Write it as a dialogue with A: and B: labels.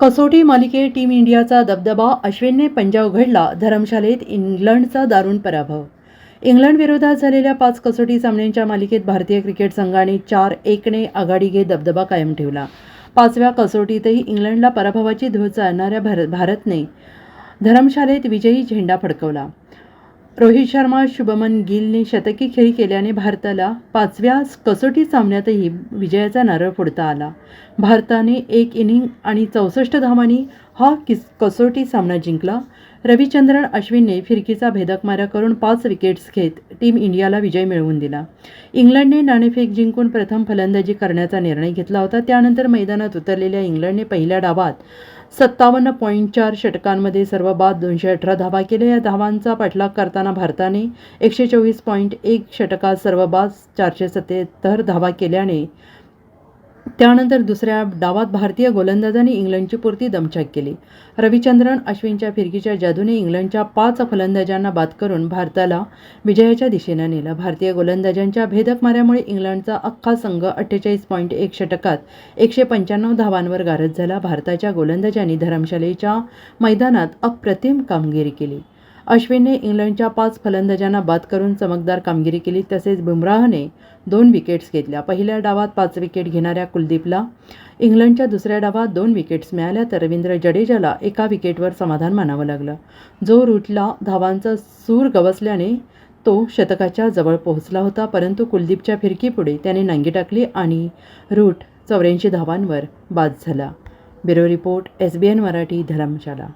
A: कसोटी मालिकेत टीम इंडियाचा दबदबा अश्विनने पंजाब घडला धरमशालेत इंग्लंडचा दारुण पराभव. इंग्लंड विरोधात झालेल्या पाच कसोटी सामन्यांच्या मालिकेत भारतीय क्रिकेट संघाने चार एकने आघाडी घेत दबदबा कायम ठेवला. पाचव्या कसोटीतही इंग्लंडला पराभवाची धूळ चालणाऱ्या भारत भारतने धरमशालेत विजयी झेंडा फडकवला. रोहित शर्मा शुभमन गिलने शतकी खेळी केल्याने भारताला पाचव्या कसोटी सामन्यातही विजयाचा नारळ फोडता आला. भारताने एक इनिंग आणि चौसष्ट धावांनी हा किस कसोटी सामना जिंकला. रविचंद्रन अश्विनने फिरकीचा भेदक मारा करून पाच विकेट्स घेत टीम इंडियाला विजय मिळवून दिला. इंग्लंडने नाणेफेक जिंकून प्रथम फलंदाजी करण्याचा निर्णय घेतला होता. त्यानंतर मैदानात उतरलेल्या इंग्लंडने पहिल्या डावात सत्तावन्न पॉईंट चार षटकांमध्ये सर्व बाद दोनशे अठरा धावा केल्या. या धावांचा पाठलाग करताना भारताने एकशे चोवीस पॉईंट एक षटकात सर्व बाद चारशे सत्याहत्तर धावा केल्याने त्यानंतर दुसऱ्या डावात भारतीय गोलंदाजांनी इंग्लंडची पुरती दमछाक केली. रविचंद्रन अश्विनच्या फिरकीच्या जादूने इंग्लंडच्या पाच फलंदाजांना बाद करून भारताला विजयाच्या दिशेनं नेलं. भारतीय गोलंदाजांच्या भेदक माऱ्यामुळे इंग्लंडचा अख्खा संघ अठ्ठेचाळीस पॉईंट एक षटकात एकशे पंच्याण्णव धावांवर गारद झाला. भारताच्या गोलंदाजांनी धरमशालेच्या मैदानात अप्रतिम कामगिरी केली. अश्विनने इंग्लंडच्या पाच फलंदाजांना बाद करून चमकदार कामगिरी केली तसेच बुमराहने दोन विकेट्स घेतल्या. पहिल्या डावात पाच विकेट घेणाऱ्या कुलदीपला इंग्लंडच्या दुसऱ्या डावात दोन विकेट्स मिळाल्या तर रवींद्र जडेजाला एका विकेटवर समाधान मानावं लागलं. जो रूटला धावांचा सूर गवसल्याने तो शतकाच्या जवळ पोहोचला होता परंतु कुलदीपच्या फिरकीपुढे त्याने नांगी टाकली आणि रूट चौऱ्याऐंशी धावांवर बाद झाला. Bureau report S B N Marathi Dharamshala.